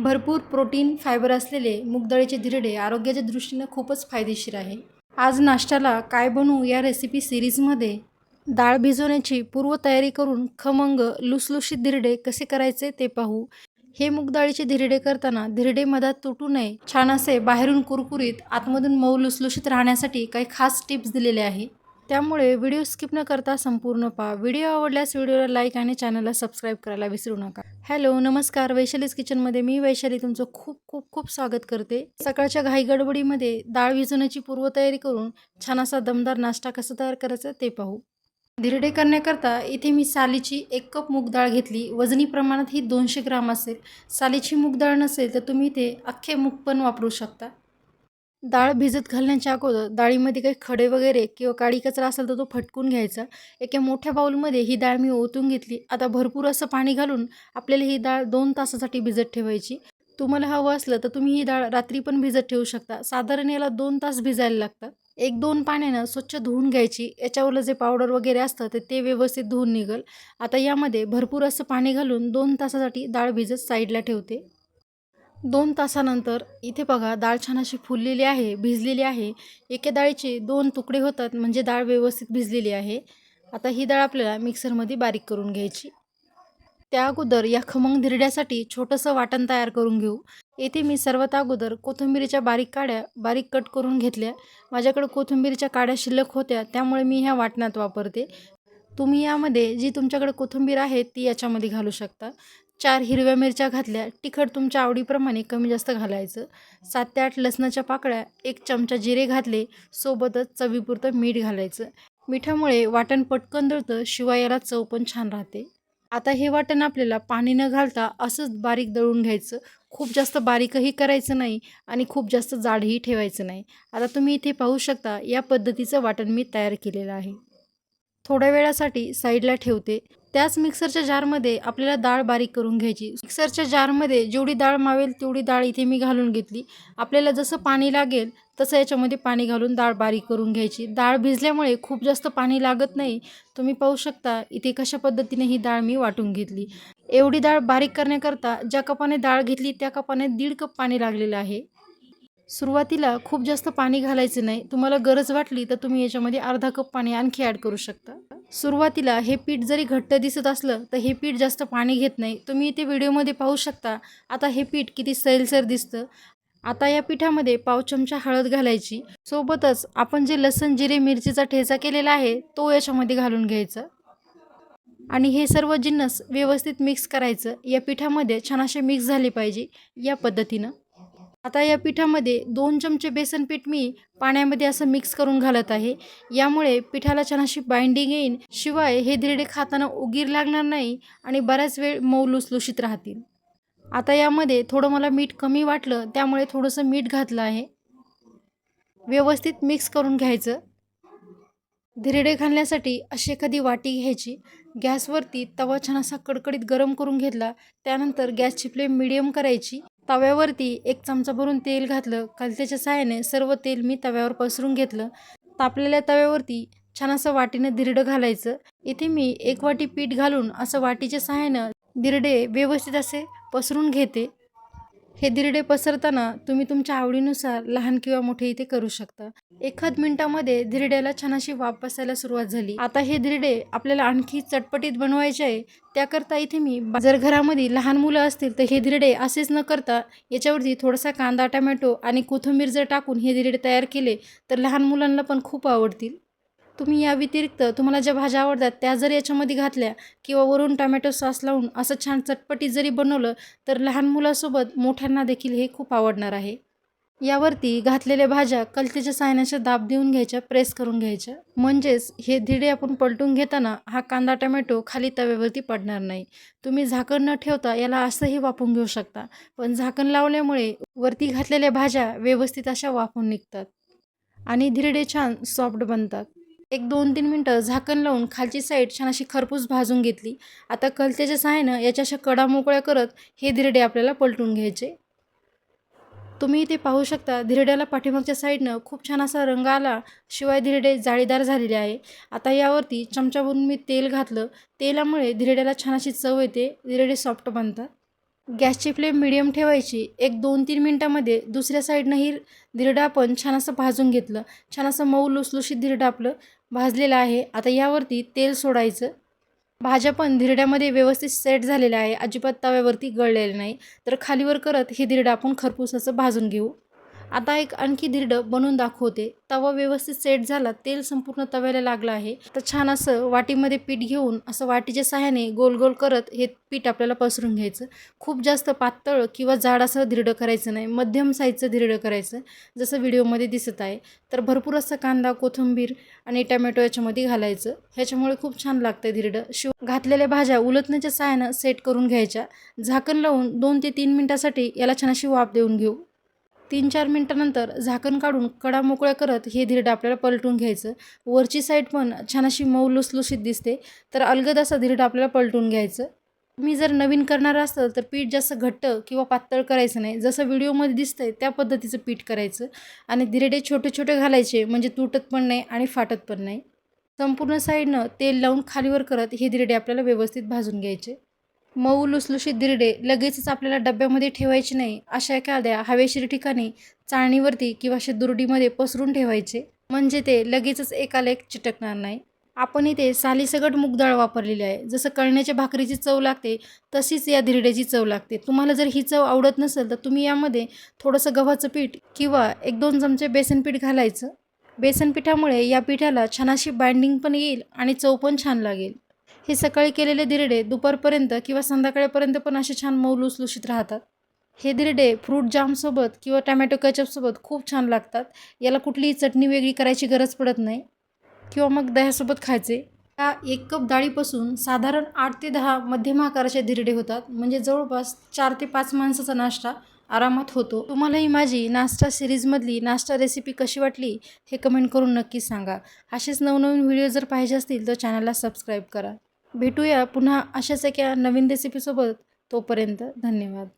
भरपूर protein fibre असलेले मुगदळीचे धिरडे आरोग्याच्या दृष्टीनं खूपच फायदेशीर आहे. आज नाश्त्याला काय बनवू या रेसिपी सिरीजमध्ये डाळ भिजवण्याची पूर्वतयारी करून खमंग लुसलुशीत धिरडे कसे करायचे ते पाहू. हे मुगदाळीचे धिरडे करताना धिरडे मधात तुटू नये. छान असे बाहेरून कुरकुरीत आतमधून मऊ लुसलुशीत राहण्यासाठी काही खास टिप्स दिलेले आहे. त्यामुळे व्हिडिओ स्किप न करता संपूर्ण पहा. व्हिडिओ आवडल्यास व्हिडिओला लाईक आणि चॅनलला सबस्क्राईब करायला विसरू नका. हॅलो नमस्कार. वैशालीज किचनमध्ये मी वैशाली तुमचं खूप खूप खूप स्वागत करते. सकाळच्या घाई गडबडीमध्ये डाळ विजवण्याची पूर्वतयारी करून छान असा दमदार नाश्ता कसा तयार करायचा ते पाहू. धिरडे करण्याकरता इथे मी सालीची एक कप मूग डाळ घेतली. वजनी प्रमाणात ही दोनशे ग्राम असेल. सालीची मूग डाळ नसेल तर तुम्ही इथे अख्खे मूग पण वापरू शकता. डाळ भिजत घालण्याच्या अगोदर डाळीमध्ये काही खडे वगैरे किंवा काळी कचरा असेल तर तो फटकून घ्यायचा. एका मोठ्या बाऊलमध्ये ही डाळ मी ओतून घेतली. आता भरपूर असं पाणी घालून आपल्याला ही डाळ दोन तासासाठी भिजत ठेवायची. तुम्हाला हवं असलं तर तुम्ही ही डाळ रात्री पण भिजत ठेवू शकता. साधारण याला दोन तास भिजायला लागतात. एक दोन पाण्यानं स्वच्छ धुवून घ्यायची. याच्यावरलं जे पावडर वगैरे असतं ते ते व्यवस्थित धुवून निघल. आता यामध्ये भरपूर असं पाणी घालून दोन तासासाठी डाळ भिजत साईडला ठेवते. दोन तासानंतर इथे बघा डाळ छान अशी फुललेली आहे भिजलेली आहे. एका डाळीचे दोन तुकडे होतात म्हणजे डाळ व्यवस्थित भिजलेली आहे. आता ही डाळ आपल्याला मिक्सरमध्ये बारीक करून घ्यायची. त्या अगोदर या खमंग धिरड्यासाठी छोटंसं वाटण तयार करून घेऊ. येथे मी सर्वात अगोदर कोथिंबीरीच्या बारीक काड्या बारीक कट करून घेतल्या. माझ्याकडे कोथिंबीरीच्या काड्या शिल्लक होत्या त्यामुळे मी ह्या वाटणात वापरते. तुम्ही यामध्ये जी तुमच्याकडे कोथिंबीर आहे ती याच्यामध्ये घालू शकता. चार हिरव्या मिरच्या घातल्या. तिखट तुमच्या आवडीप्रमाणे कमी जास्त घालायचं. सात ते आठ लसणाच्या पाकळ्या एक चमचा जिरे घातले. सोबतच चवीपुरतं मीठ घालायचं. मिठामुळे वाटण पटकन दळतं शिवाय याला चव पण छान राहते. आता हे वाटण आपल्याला पाणी न घालता असंच बारीक दळून घ्यायचं. खूप जास्त बारीकही करायचं नाही आणि खूप जास्त जाडही ठेवायचं नाही. आता तुम्ही इथे पाहू शकता या पद्धतीचं वाटण मी तयार केलेलं आहे. थोड्या वेळासाठी साईडला ठेवते. त्याच मिक्सरच्या जारमध्ये आपल्याला डाळ बारीक करून घ्यायची. मिक्सरच्या जारमध्ये जेवढी डाळ मावेल तेवढी डाळ इथे मी घालून घेतली. आपल्याला जसं पाणी लागेल तसं याच्यामध्ये पाणी घालून डाळ बारीक करून घ्यायची. डाळ भिजल्यामुळे खूप जास्त पाणी लागत नाही. तुम्ही पाहू शकता इथे कशा पद्धतीने ही डाळ मी वाटून घेतली. एवढी डाळ बारीक करण्याकरता ज्या कपाने डाळ घेतली त्या कपाने दीड कप पाणी लागलेलं आहे. सुरुवातीला खूप जास्त पाणी घालायचं नाही. तुम्हाला गरज वाटली तर तुम्ही याच्यामध्ये अर्धा कप पाणी आणखी ॲड करू शकता. सुरुवातीला हे पीठ जरी घट्ट दिसत असलं तर हे पीठ जास्त पाणी घेत नाही. तुम्ही इथे व्हिडिओमध्ये पाहू शकता आता हे पीठ किती सैलसर दिसतं. आता या पिठामध्ये पाव चमचा हळद घालायची. सोबतच आपण जे लसण जिरे मिरचीचा ठेचा केलेला आहे तो याच्यामध्ये घालून घ्यायचा. आणि हे सर्व जिन्नस व्यवस्थित मिक्स करायचं. या पिठामध्ये छान असे मिक्स झाले पाहिजे. या पद्धतीनं. आता या पिठामध्ये दोन चमचे बेसन पीठ मी पाण्यामध्ये असं मिक्स करून घालत आहे. यामुळे पिठाला छान अशी बाइंडिंग येईल शिवाय हे धिरडे खाताना उगीर लागणार नाही आणि बऱ्याच वेळ मऊ लुसलुशीत राहतील. आता यामध्ये थोडं मला मीठ कमी वाटलं त्यामुळे थोडंसं मीठ घातलं आहे. व्यवस्थित मिक्स करून घ्यायचं. धिरडे घालण्यासाठी अशी एखादी वाटी घ्यायची. गॅसवरती तवा छान असा कडकडीत गरम करून घेतला. त्यानंतर गॅसची फ्लेम मिडियम करायची. तव्यावरती एक चमचा भरून तेल घातलं. कलत्याच्या सहाय्याने सर्व तेल मी तव्यावर पसरून घेतलं. तापलेल्या तव्यावरती छान असं वाटीनं धिरडं घालायचं. इथे मी एक वाटी पीठ घालून असं वाटीच्या सहाय्यानं धिरडे व्यवस्थित असे पसरून घेते. हे दिरडे पसरताना तुम्ही तुमच्या आवडीनुसार लहान किंवा मोठे इथे करू शकता. एखाद मिनिटामध्ये धिरड्याला छान अशी वाफ बसायला सुरुवात झाली. आता हे धिरडे आपल्याला आणखी चटपटीत बनवायचे आहे. त्याकरता इथे मी जर घरामध्ये लहान मुलं असतील तर हे धिरडे असेच न करता याच्यावरती थोडासा कांदा टमॅटो आणि कोथिंबीर जर टाकून हे धिरडे तयार केले तर लहान मुलांना पण खूप आवडतील. तुम्ही या व्यतिरिक्त तुम्हाला ज्या भाज्या आवडतात त्या जर याच्यामध्ये घातल्या किंवा वरून टमॅटो सॉस लावून असं छान चटपटी जरी बनवलं तर लहान मुलासोबत मोठ्यांना देखील हे खूप आवडणार आहे. यावरती घातलेल्या भाज्या कलतेच्या सायनाच्या दाब देऊन घ्यायच्या प्रेस करून घ्यायच्या. म्हणजेच हे धिडे आपण पलटून घेताना हा कांदा टमॅटो खाली तव्यावरती पडणार नाही. तुम्ही झाकण न ठेवता याला असंही वाफून घेऊ शकता पण झाकण लावल्यामुळे वरती घातलेल्या भाज्या व्यवस्थित अशा वाफून निघतात आणि धिरडे छान सॉफ्ट बनतात. एक दोन तीन मिनटं झाकण लावून खालची साईड छान अशी खरपूस भाजून घेतली. आता कलत्याच्या सहाय्यानं याच्या अशा कडा मोकळ्या करत हे धिरडे आपल्याला पलटून घ्यायचे. तुम्ही इथे पाहू शकता धिरड्याला पाठीमागच्या साईडनं खूप छान असा रंग आला शिवाय धिरडे जाळीदार झालेले आहे. आता यावरती चमच्याभरून मी तेल घातलं. तेलामुळे धिरड्याला छान अशी चव येते. धिरडे सॉफ्ट बनतात. गॅसची फ्लेम मिडियम ठेवायची. एक दोन तीन मिनटामध्ये दुसऱ्या साईडनंही धिरडं आपण छान असं भाजून घेतलं. छान असं मऊ लुसलुशीत धिरडं आपलं भाजलेलं आहे. आता यावरती तेल सोडायचं. भाज्या पण धिरड्यामध्ये व्यवस्थित सेट झालेल्या आहे. अजिबात तव्यावरती गळलेले नाही. तर खालीवर करत हे धिरडं आपण खरपूस असं भाजून घेऊ. आता एक आणखी धिरडं बनवून दाखवते. तवा व्यवस्थित सेट झाला तेल संपूर्ण तव्याला लागलं आहे. तर छान असं वाटीमध्ये पीठ घेऊन असं वाटीच्या सहाय्याने गोल गोल करत हे पीठ आपल्याला पसरून घ्यायचं. खूप जास्त पातळ किंवा जाड असं धिरडं करायचं नाही. मध्यम साईजचं धिरडं करायचं जसं व्हिडिओमध्ये दिसत आहे. तर भरपूर असं कांदा कोथिंबीर आणि टमॅटो याच्यामध्ये घालायचं. ह्याच्यामुळे खूप छान लागतं धिरडं. शिव घातलेल्या भाज्या उलटण्याच्या सहाय्यानं सेट करून घ्यायच्या. झाकण लावून दोन ते तीन मिनटासाठी याला छान अशी वाफ देऊन घेऊ. तीन चार मिनटानंतर झाकण काढून कडा मोकळ्या करत हे धिरडं आपल्याला पलटून घ्यायचं. वरची साईड पण छान अशी मऊ लुसलुशीत दिसते. तर अलगद असं धिरडं आपल्याला पलटून घ्यायचं. मी जर नवीन करणार असेल तर पीठ जास्त घट्ट किंवा पातळ करायचं नाही. जसं व्हिडिओमध्ये दिसतंय त्या पद्धतीचं पीठ करायचं. आणि धीरडे छोटे छोटे घालायचे म्हणजे तुटत पण नाही आणि फाटत पण नाही. संपूर्ण साईडनं तेल लावून खालीवर करत हे धिरडे आपल्याला व्यवस्थित भाजून घ्यायचे. मऊ लुसलुशीत दिरडे लगेचच आपल्याला डब्यामध्ये ठेवायचे नाही अशा एखाद्या हवेशीर ठिकाणी चाळणीवरती किंवा अशा दुरडीमध्ये पसरून ठेवायचे. म्हणजे ते लगेचच एकाला एक चिटकणार नाही. आपण इथे सालीसगट मूग वापरलेली आहे. जसं कळण्याच्या भाकरीची चव लागते तशीच या धिरड्याची चव लागते. तुम्हाला जर ही चव आवडत नसेल तर तुम्ही यामध्ये थोडंसं गव्हाचं पीठ किंवा एक दोन चमचे बेसन पीठ घालायचं. बेसन पिठामुळे या पिठाला छान अशी बाइंडिंग पण येईल आणि चव पण छान लागेल. हे सकाळी केलेले धिरडे दुपारपर्यंत किंवा संध्याकाळपर्यंत पण असे छान मऊ लुसलुशीत राहतात. हे धिरडे फ्रूट जामसोबत किंवा टमॅटो केचपसोबत खूप छान लागतात. याला कुठलीही चटणी वेगळी करायची गरज पडत नाही. किंवा मग दह्यासोबत खायचे. या एक कप डाळीपासून साधारण आठ ते दहा मध्यम आकाराचे धिरडे होतात. म्हणजे जवळपास चार ते पाच माणसाचा नाश्ता आरामात होतो. तुम्हालाही माझी नाश्ता सिरीजमधली नाश्ता रेसिपी कशी वाटली हे कमेंट करून नक्की सांगा. असेच नवनवीन व्हिडिओ जर पाहिजे असतील तर चॅनलला सबस्क्राईब करा. भेटूया पुन्हा अशाच एका नवीन रेसिपीसोबत तोपर्यंत धन्यवाद.